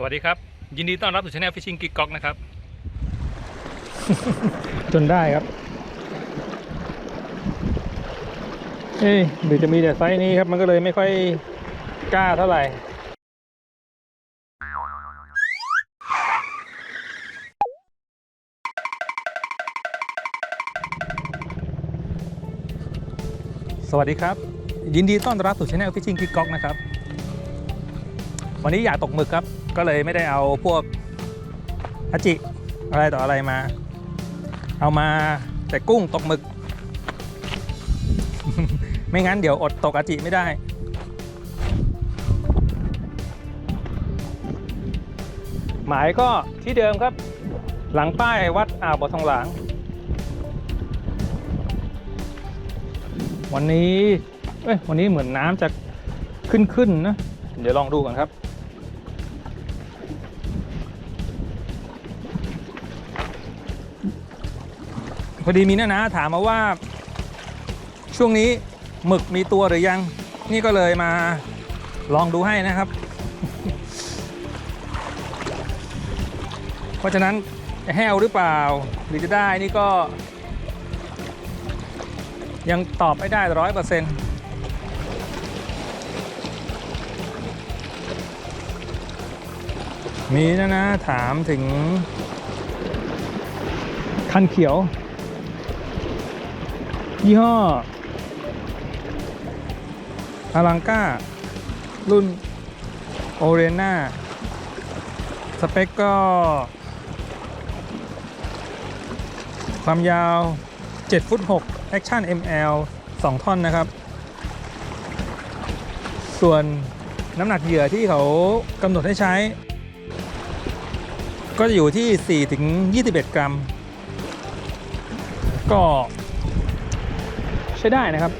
สวัสดีครับ ยินดีต้อนรับสู่ช anel Fishing Geek Gok นะครับ จนได้ครับ เอ้ยหรือจะมีแต่ไซส์นี้ครับ มันก็เลยไม่ค่อยกล้าเท่าไหร่สวัสดีครับ ยินดีต้อนรับสู่ช anel Fishing Geek Gok นะครับ วันนี้อยากตกหมึกครับ ก็เลยไม่ได้เอาพวกอาจิอะไรต่ออะไรมา เอามาแต่กุ้งตกหมึก ไม่งั้นเดี๋ยวอดตกอาจิไม่ได้ หมายก็ที่เดิมครับ หลังป้ายวัดอ่าวบ่อทองหลาง วันนี้ เอ้ย วันนี้เหมือนน้ำจะขึ้นขึ้นนะ เดี๋ยวลองดูก่อนครับ อดีมีน้าๆถามมาว่า ช่วงนี้หมึกมีตัวหรือยัง นี่ก็เลยมาลองดูให้นะครับ เพราะฉะนั้นแห้วหรือเปล่า หรือจะได้นี่ก็ ยังตอบไม่ได้ร้อยเปอร์เซ็นต์มีนะนะ ถามถึงคันเขียว ยี่ห้ออาลังก้า รุ่นโอเรน่า สเปคก็ ความยาว 7 ฟุต6 Action ML 2 ท่อนนะครับ ส่วนน้ำหนักเหยื่อที่เขากำหนดให้ใช้ ก็จะอยู่ที่4ถึง21 กรัม ก็ ใช้ได้นะครับ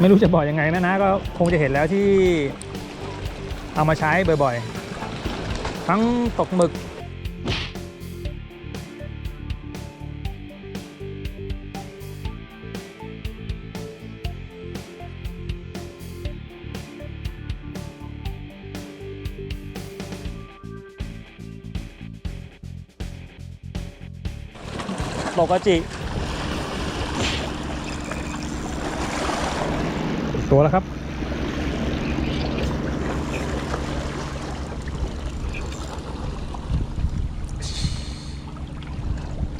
ไม่รู้จะบอกยังไงนะนะก็คงจะเห็นแล้วที่เอามาใช้บ่อยๆ ทั้งตกหมึกๆตกกระจิ ตัวแล้วครับ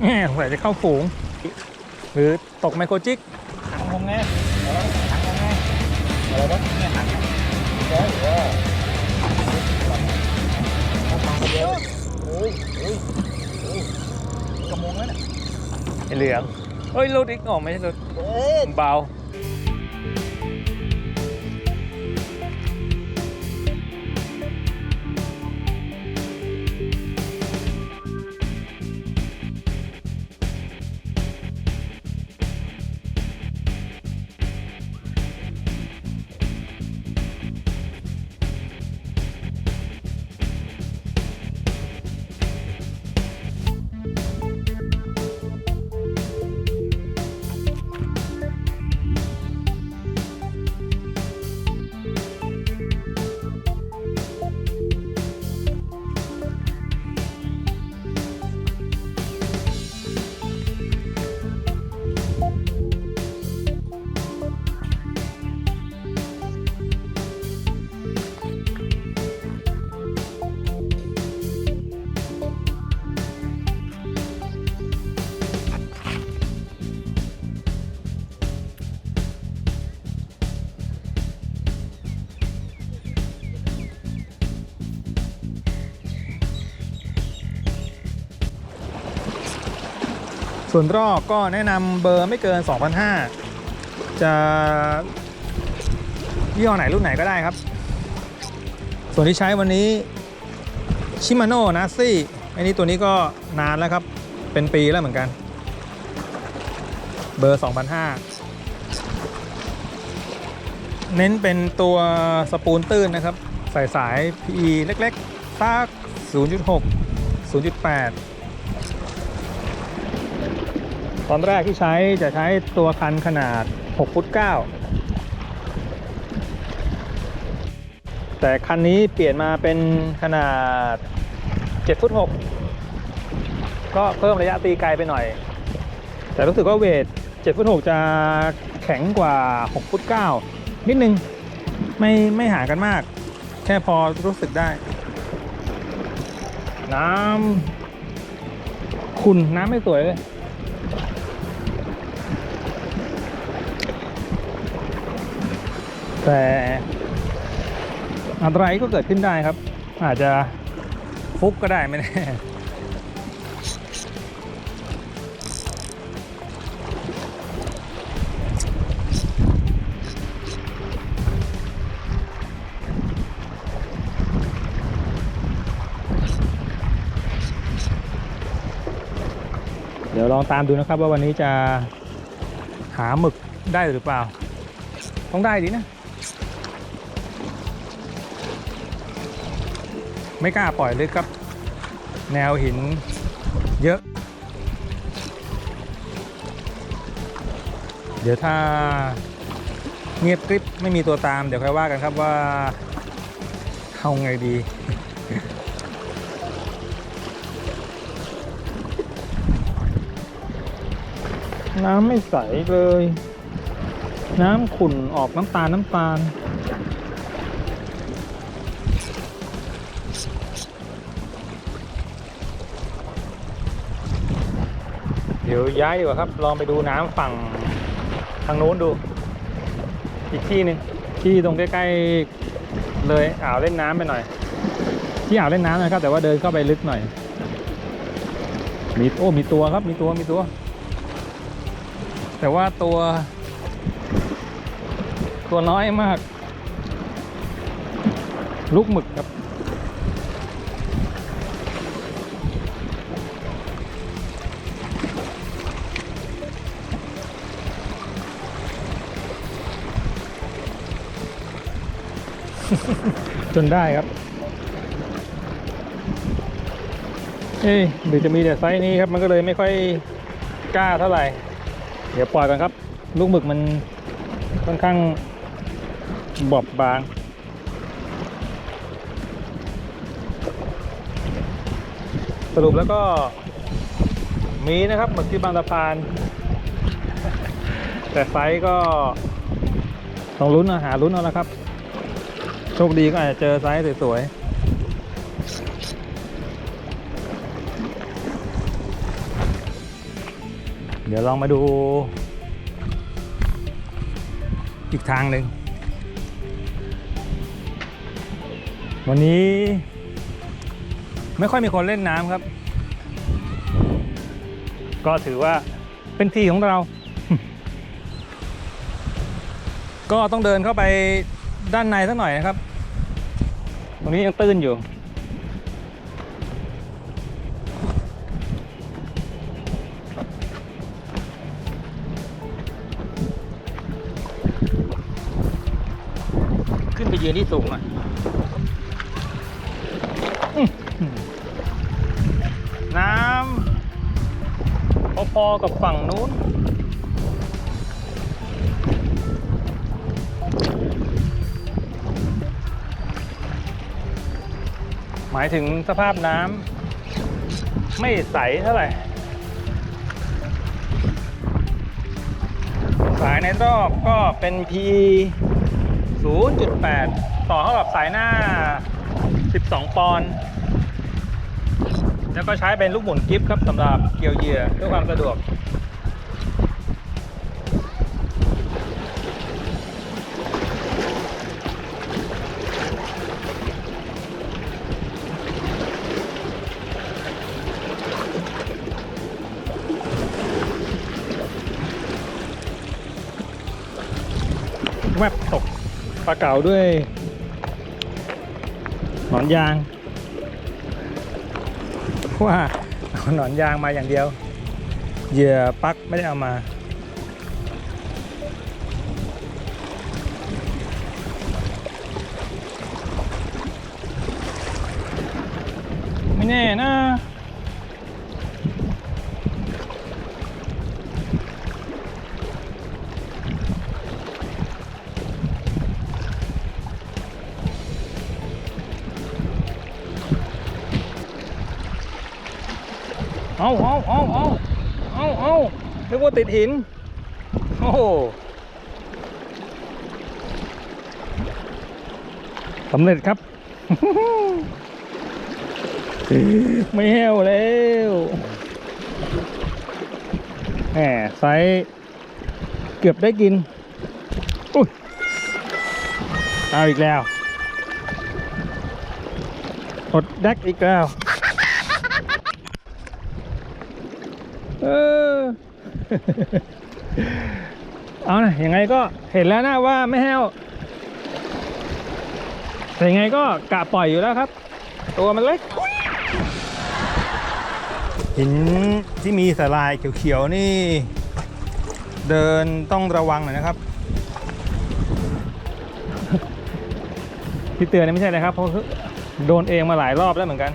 แหมสงสัยจะเข้าฝูง หรือตกไมโครจิกถังงงไงถังงงไงอะไรวะเนี่ยถังเออเออเยอะโอ้ยโอ้ยโอ้ยกระมงแล้วเนี่ยไอ้เหลืองเฮ้ยรถอีกอ๋อไม่ใช่รถเบา ส่วนรอบก็แนะนำเบอร์ไม่เกิน 2,500 จะยี่ห้อไหนรุ่นไหนก็ได้ครับ ส่วนที่ใช้วันนี้ชิมาโน่นาซี่อันนี้ตัวนี้ก็นานแล้วครับ เป็นปีแล้วเหมือนกัน เบอร์ 2,500 เน้นเป็นตัวสปูนตื้นนะครับใส่สาย PE เล็กๆสัก0.6 0.8 ตอนแรกที่ใช้จะใช้ตัวคันขนาด6ฟุต9แต่คันนี้เปลี่ยนมาเป็นขนาด7ฟุต6ก็เพิ่มระยะตีไกลไปหน่อย แต่รู้สึกว่าเวท7ฟุต6จะแข็งกว่า6ฟุต9นิดนึงไม่ไม่ห่างกันมาก แค่พอรู้สึกได้ น้ำขุ่นน้ำไม่สวยเลย แต่อะไรายก็เกิดขึ้นได้ครับ อาจจะฟุกก็ได้ไม่แน่เดี๋ยวลองตามดูนะครับว่าวันนี้จะหาหมึกได้หรือเปล่า ต้องได้ดินะ ไม่กล้าปล่อยลึกครับ แนวหินเยอะ เดี๋ยวถ้าเงียบกริบไม่มีตัวตาม เดี๋ยวค่อยว่ากันครับว่าเอาไงดีน้ำไม่ใสเลย น้ำขุ่นออกน้ำตาลน้ำตาล เดี๋ยวย้ายดีกว่าครับ ลองไปดูน้ำฝั่งทางนู้นดู อีกที่หนึ่งที่ตรงใกล้ๆเลยอ่าวเล่นน้ำไปหน่อย ที่อ่าวเล่นน้ำนะครับ แต่ว่าเดินเข้าไปลึกหน่อย มีโอ้มีตัวครับมีตัวมีตัว แต่ว่าตัว ตัวน้อยมาก ลูกหมึกครับ จนได้ครับ เอ้ยหรือจะมีแต่ไซส์นี้ครับ มันก็เลยไม่ค่อยกล้าเท่าไหร่ เดี๋ยวปล่อยกันครับ ลูกหมึกมันค่อนข้างบอบบาง สรุปแล้วก็มีนะครับหมึกที่บางสะพาน แต่ไซส์ก็ต้องลุ้นเอาหาลุ้นเอาละครับ โชคดีก็อาจจะเจอไซส์สวยๆ เดี๋ยวลองมาดู อีกทางหนึ่ง วันนี้ ไม่ค่อยมีคนเล่นน้ำครับ ก็ถือว่าเป็นที่ของเรา ก็ต้องเดินเข้าไป ด้านในสักหน่อยนะครับ ตรงนี้ยังตื้นอยู่ขึ้นไปยืนที่สูงหน่อยอื้อหือน้ำพอๆกับฝั่งนู้น หมายถึงสภาพน้ำไม่ใสเท่าไหร่สายในรอบก็เป็น P 0.8 ต่อเข้ากับสายหน้า 12 ปอนด์แล้วก็ใช้เป็นลูกหมุนกิฟต์ครับสำหรับเกี่ยวเหยื่อเพื่อความสะดวก แวบตกปลาเก๋าด้วยหนอนยางว่าเอาหนอนยางมาอย่างเดียว เหยื่อปลักไม่ได้เอามา ไม่แน่นะ ติดหิน โอ้โหสำเร็จครับ ไม่แห้วแล้วแหมไซส์เกือบได้กิน อุ้ยเอาอีกแล้วอดแดกอีกแล้ว เออ เอานะยังไงก็เห็นแล้วนะว่าไม่แห้วแต่ยังไงก็กะปล่อยอยู่แล้วครับ ตัวมันเล็กหินที่มีสลายเขียวๆนี่ เดินต้องระวังหน่อยนะครับ ที่เตือนนี่ไม่ใช่เลยครับเพราะโดนเองมาหลายรอบแล้วเหมือนกัน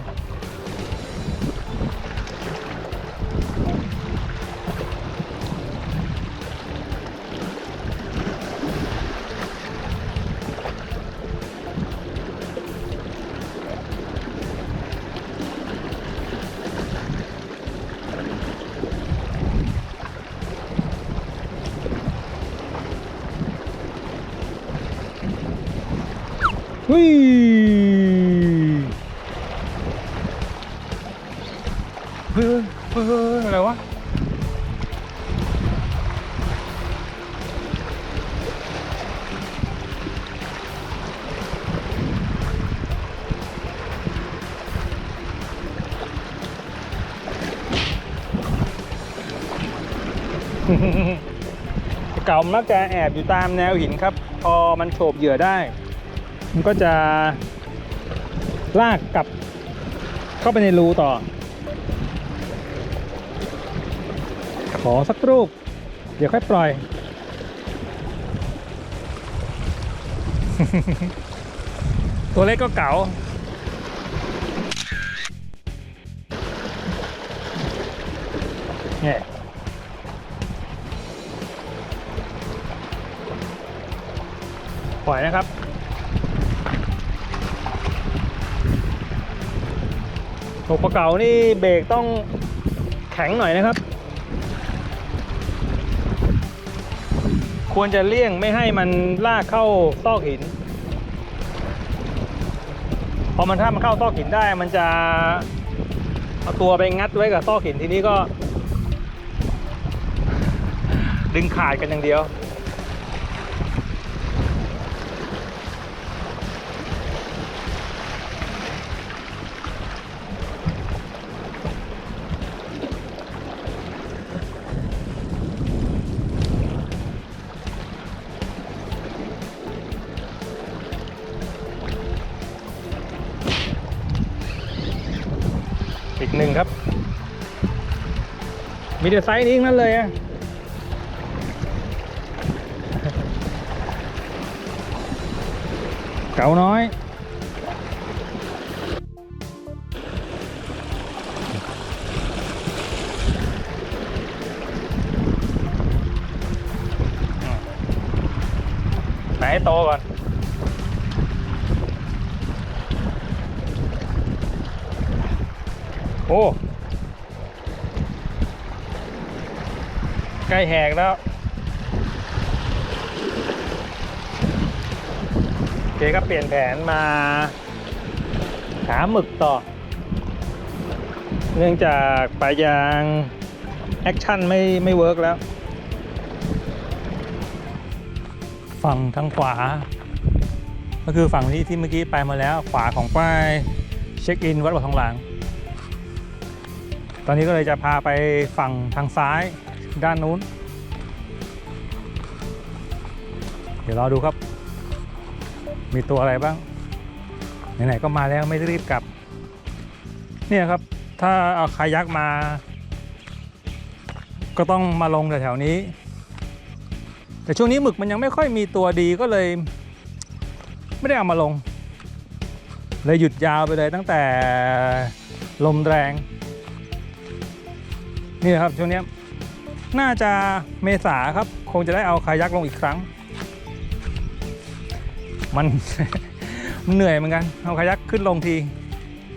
มักจะแอบอยู่ตามแนวหินครับ พอมันโฉบเหยื่อได้ มันก็จะลากกลับเข้าไปในรูต่อ ขอสักรูป เดี๋ยวค่อยปล่อย ตัวเล็กก็เก๋าเนี่ย อยนะครับตกปลาเก๋านี่เบรกต้องแข็งหน่อยนะครับ ควรจะเลี่ยงไม่ให้มันลากเข้าซอกหิน พอมันถ้ามันเข้าซอกหินได้มันจะเอาตัวไปงัดไว้กับซอกหินทีนี้ก็ ดึงขาดกันอย่างเดียว มีแต่ไซส์นี้นั้นเลยอะเก๋าน้อย ไหนโตก่อนโอ้ ใกล้แหกแล้ว เจก็เปลี่ยนแผนมา หาหมึกต่อ เนื่องจากปลายาง แอคชั่นไม่ไม่เวิร์กแล้ว ฝั่งทางขวา ก็คือฝั่งที่ที่เมื่อกี้ไปมาแล้ว ขวาของป้ายเช็คอินวัดบ่อทองหลางตอนนี้ก็เลยจะพาไปฝั่งทางซ้าย ด้านนู้น เดี๋ยวรอดูครับ มีตัวอะไรบ้าง ไหนๆก็มาแล้วไม่รีบกลับ เนี่ยครับ ถ้าเอาคายักมา ก็ต้องมาลงแถวๆนี้ แต่ช่วงนี้หมึกมันยังไม่ค่อยมีตัวดีก็เลย ไม่ได้เอามาลง เลยหยุดยาวไปเลยตั้งแต่ลมแรงนี่ครับช่วงนี้ น่าจะเมษาครับ คงจะได้เอาคายักลงอีกครั้ง มัน มันเหนื่อยเหมือนกัน เอาคายักขึ้นลงที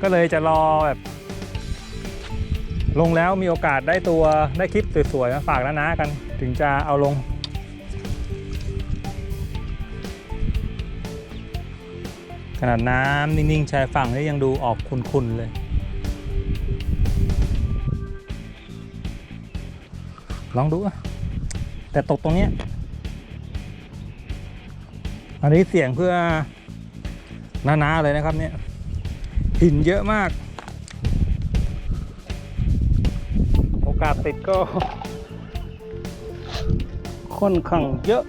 ก็เลยจะรอแบบ ลงแล้วมีโอกาสได้ตัวได้คลิปสวยๆมาฝากนะๆกัน ถึงจะเอาลงขนาดน้ำนิ่งๆชายฝั่งนี่ยังดูออกคุนๆเลย ลองดูอะแต่ตกตรงเนี้ยอันนี้เสี่ยงเพื่อนาๆเลยนะครับเนี่ยหินเยอะมาก โอกาสติดก็ค่อนข้างเยอะ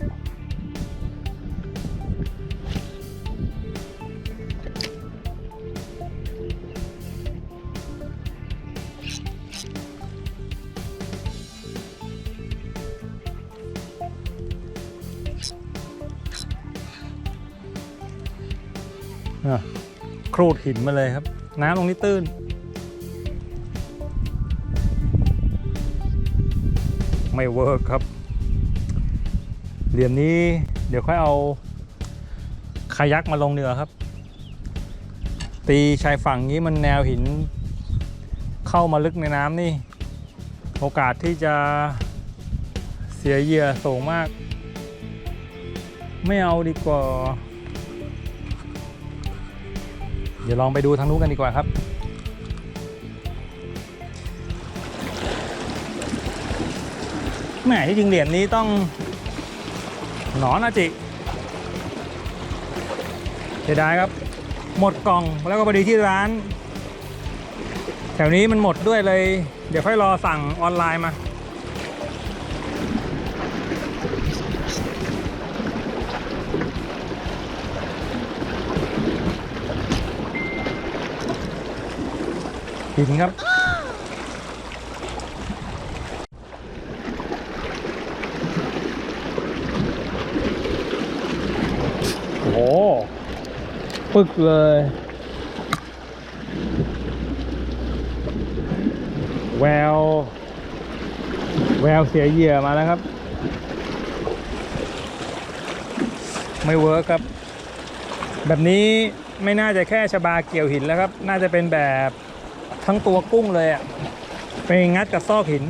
ครูดหินมาเลยครับ น้ำตรงนี้ตื้น ไม่เวิร์กครับ เหลี่ยมนี้เดี๋ยวค่อยเอาคายักมาลงเนือครับ ตีชายฝั่งนี้มันแนวหิน เข้ามาลึกในน้ำนี่ โอกาสที่จะเสียเหยื่อสูงมาก ไม่เอาดีกว่า เดี๋ยวลองไปดูทางนู้นกันดีกว่าครับ แหมที่จริงเหรียญนี้ต้องหนอนอาจิเสียดายครับ หมดกล่องแล้วก็พอดีที่ร้าน แถวนี้มันหมดด้วยเลย เดี๋ยวค่อยรอสั่งออนไลน์มา หินครับ โอ้โหปึกเลยแววแววเสียเหยื่อมาแล้วครับ ไม่เวิร์คครับ แบบนี้ไม่น่าจะแค่ชบาเกี่ยวหินแล้วครับ น่าจะเป็นแบบ ทั้งตัวกุ้งเลยอะ่ะไปงัดกับซอกหิน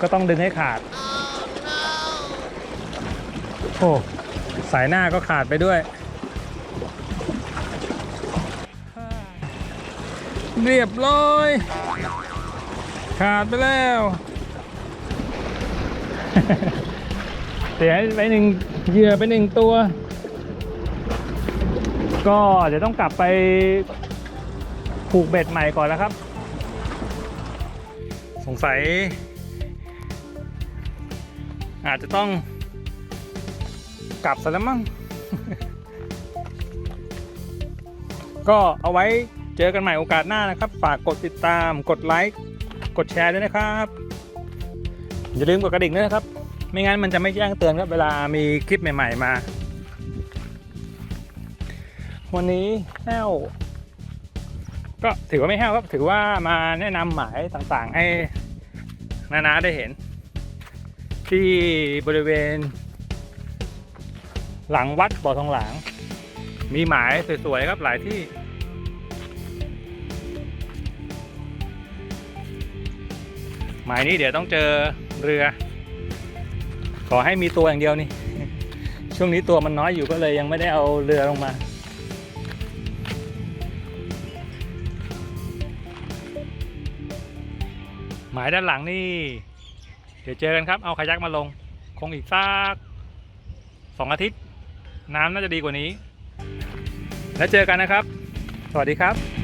ก็ต้องดึงให้ขาด โอ้สายหน้าก็ขาดไปด้วย เรียบร้อย ขาดไปแล้ว เสียไปหนึ่งเหยื่อไปหนึ่งตัว ก็เดี๋ยวต้องกลับไปผูกเบ็ดใหม่ก่อนแล้วครับ สงสัย อาจจะต้องกลับซะแล้วมั้ง ก็เอาไว้เจอกันใหม่โอกาสหน้านะครับ ฝากกดติดตาม กดไลค์ กดแชร์ด้วยนะครับ อย่าลืมกดกระดิ่งด้วยนะครับ ไม่งั้นมันจะไม่แจ้งเตือนครับ เวลามีคลิปใหม่ ๆ มา วันนี้แห้ว ก็ถือว่าไม่แห้วครับ ถือว่ามาแนะนำหมายต่างๆ ให้นานาได้เห็น ที่บริเวณ หลังวัดบ่อทองหลาง มีหมายสวยๆครับหลายที่หมายนี้เดี๋ยวต้องเจอเรือ ขอให้มีตัวอย่างเดียวนี่ ช่วงนี้ตัวมันน้อยอยู่ก็เลยยังไม่ได้เอาเรือลงมา มายด้านหลังนี่ เดี๋ยวเจอกันครับ เอาขายักมาลง คงอีกสักสองอาทิตย์ น้ำน่าจะดีกว่านี้ แล้วเจอกันนะครับ สวัสดีครับ